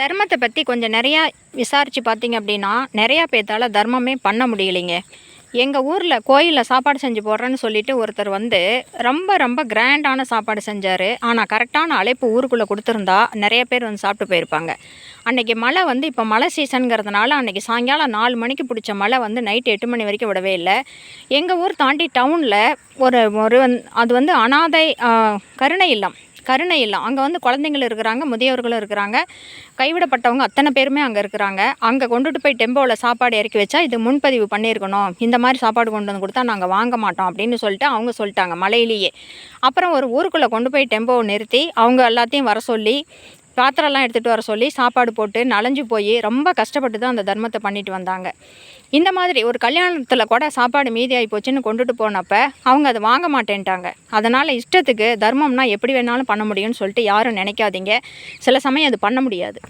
தர்மத்தை பற்றி கொஞ்சம் நிறையா விசாரித்து பார்த்தீங்க அப்படின்னா நிறையா பேர்த்தால தர்மமே பண்ண முடியலைங்க. எங்கள் ஊரில் கோயிலில் சாப்பாடு செஞ்சு போடுறேன்னு சொல்லிட்டு ஒருத்தர் வந்து ரொம்ப ரொம்ப கிராண்டான சாப்பாடு செஞ்சார். ஆனால் கரெக்டான அழைப்பு ஊருக்குள்ளே கொடுத்துருந்தா நிறைய பேர் வந்து சாப்பிட்டு போயிருப்பாங்க. அன்றைக்கி மழை வந்து இப்போ மழை சீசனுங்கிறதுனால அன்னைக்கு சாயங்காலம் நாலு மணிக்கு பிடிச்ச மழை வந்து நைட்டு எட்டு மணி வரைக்கும் விடவே இல்லை. எங்கள் ஊர் தாண்டி டவுனில் ஒரு ஒரு அது வந்து அனாதை கருணை இல்லம். கருணை இல்லம் அங்கே வந்து குழந்தைங்கள் இருக்கிறாங்க முதியவர்களும் இருக்கிறாங்க. கைவிடப்பட்டவங்க அத்தனை பேருமே அங்கே இருக்கிறாங்க. அங்கே கொண்டுட்டு போய் டெம்போவில் சாப்பாடு இறக்கி வச்சா இது முன்பதிவு பண்ணியிருக்கணும். இந்த மாதிரி சாப்பாடு கொண்டு வந்து கொடுத்தா நாங்கள் வாங்க மாட்டோம் அப்படின்னு சொல்லிட்டு அவங்க சொல்லிட்டாங்க மலையிலேயே. அப்புறம் ஒரு ஊருக்குள்ளே கொண்டு போய் டெம்போவை நிறுத்தி அவங்க எல்லாத்தையும் வர சொல்லி பாத்திரம்லாம் எடுத்துகிட்டு வர சொல்லி சாப்பாடு போட்டு நலஞ்சு போய் ரொம்ப கஷ்டப்பட்டு தான் அந்த தர்மத்தை பண்ணிட்டு வந்தாங்க. இந்த மாதிரி ஒரு கல்யாணத்தில் கூட சாப்பாடு மீதியாகி போச்சுன்னு கொண்டுட்டு போனப்போ அவங்க அதை வாங்க மாட்டேன்ட்டாங்க. அதனால் இஷ்டத்துக்கு தர்மம்னா எப்படி வேணாலும் பண்ண முடியும்னு சொல்லிட்டு யாரும் நினைக்காதீங்க. சில சமயம் அது பண்ண முடியாது.